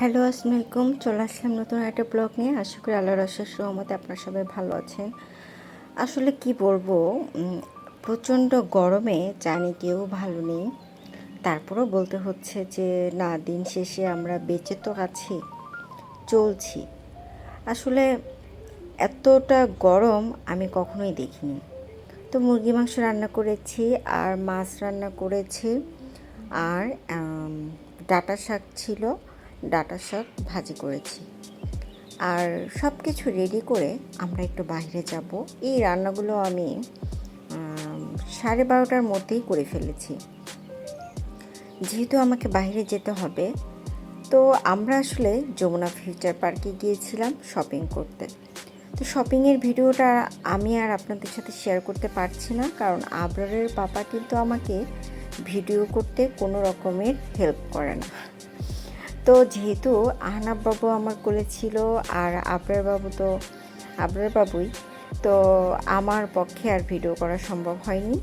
Hello আসসালামু আলাইকুম চলে আসলাম নতুন একটা ব্লগ নিয়ে। আশা করি আল্লাহর রসের সহমতে আপনারা সবাই ভালো আছেন। আসলে কি বলব প্রচণ্ড গরমে জানি কেউ ভালো নেই। তারপরেও বলতে হচ্ছে যে, না, দিন শেষে আমরা বেঁচে তো আছি, চলছি। আসলে এতটা গরম আমি কখনোই দেখিনি। তো মুরগি মাংস রান্না করেছি, আর মাছ রান্না করেছি, আর ডাঁটা শাক ছিল। ডাঁটা শাক ভাজি করেছি। আর সব কিছু রেডি করে আমরা একটু বাইরে যাব। এই রান্নাগুলো আমি সাড়ে বারোটার মধ্যেই করে ফেলেছি। যেহেতু আমাকে বাইরে যেতে হবে, তো আমরা আসলে যমুনা ফিউচার পার্কে গিয়েছিলাম শপিং করতে। তো শপিংয়ের ভিডিওটা আমি আর আপনাদের সাথে শেয়ার করতে পারছি না, কারণ আবরারের পাপা কিন্তু আমাকে ভিডিও করতে কোনো রকমের হেল্প করে না। তো যেহেতু আহনাব বাবু আমার কোলে ছিল আর আবরার বাবু তো, আবরার বাবুই, তো আমার পক্ষে আর ভিডিও করা সম্ভব হয়নি।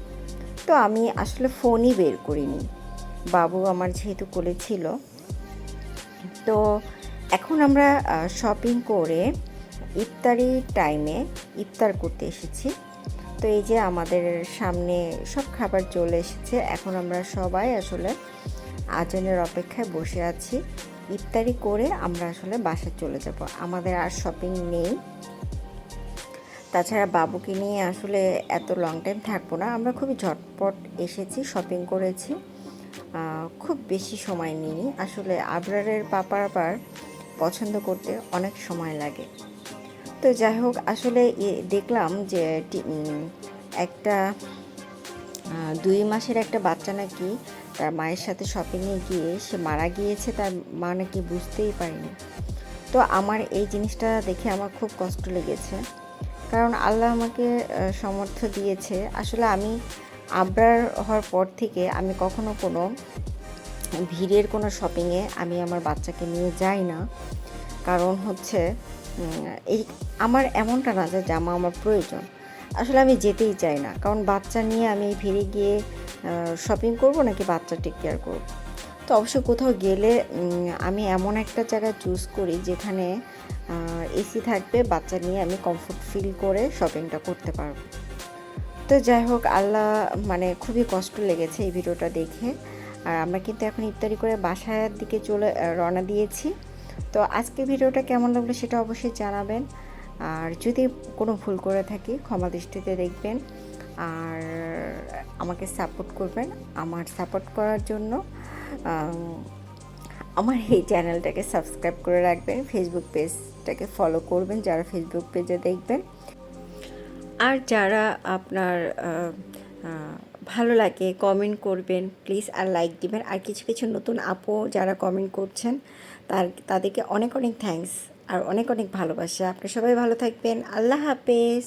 তো আমি আসলে ফোনই বের করিনি। বাবু আমার যেহেতু কোলে ছিল। তো এখন আমরা শপিং করে ইফতারি টাইমে ইফতার করতে এসেছি। তো এই যে আমাদের সামনে সব খাবার চলে এসেছে। এখন আমরা সবাই আসলে আজানের অপেক্ষায় বসে আছি। ইফতারি করে আমরা আসলে বাসায় চলে যাব। আমাদের আর শপিং নেই। তাছাড়া বাবুকে নিয়ে আসলে এত লং টাইম থাকব না। আমরা খুবই ঝটপট এসেছি শপিং করেছি। খুব বেশি সময় নিইনি। আসলে আবরারের পাপার আবার পছন্দ করতে অনেক সময় লাগে। তো যাই হোক, আসলে দেখলাম যে একটা দুই মাসের একটা বাচ্চা নাকি তার মায়ের সাথে শপিংয়ে গিয়ে সে মারা গিয়েছে তার মা নাকি বুঝতেই পারেনি। তো আমার এই জিনিসটা দেখে আমার খুব কষ্ট লেগেছে। কারণ আল্লাহ আমাকে আহ, সামর্থ্য দিয়েছে। আসলে আমি আবরার হওয়ার পর থেকে আমি কখনো কোনো ভিড়ের কোনো শপিংয়ে আমি আমার বাচ্চাকে নিয়ে যাই না। কারণ হচ্ছে এই আমার এমনটা না যে জামা আমার প্রয়োজন। আসলে আমি যেতেই চাই না। কারণ বাচ্চা নিয়ে আমি ভিড়ে গিয়ে শপিং করব নাকি বাচ্চা টেক কেয়ার করব? তো অবশ্য কোথাও গেলে আমি এমন একটা জায়গা চুজ করি যেখানে এসি থাকবে, বাচ্চা নিয়ে আমি কমফোর্ট ফিল করে শপিংটা করতে পারব। তো যাই হোক, আল্লাহ মানে খুবই কষ্ট লেগেছে এই ভিডিওটা দেখে। আর আমরা কিন্তু এখন ইফতারি করে বাসার দিকে চলে রওনা দিয়েছি। তো আজকে ভিডিওটা কেমন লাগল সেটা অবশ্যই জানাবেন। আর যদি কোনো ভুল করে থাকি, ক্ষমা দৃষ্টিতে দেখবেন। আর আমাকে সাপোর্ট করবেন। আমার সাপোর্ট করার জন্য আমার এই চ্যানেলটাকে সাবস্ক্রাইব করে রাখবেন ফেসবুক পেজটাকে ফলো করবেন, যারা ফেসবুক পেজে দেখবেন। আর যারা আপনার ভালো লাগে কমেন্ট করবেন প্লিজ আর লাইক দিবেন। আর কিছু কিছু নতুন আপু যারা কমেন্ট করছেন, তার, তাদেরকে অনেক অনেক থ্যাঙ্কস আর অনেক অনেক ভালোবাসা। আপনি সবাই ভালো থাকবেন। আল্লাহ হাফেজ।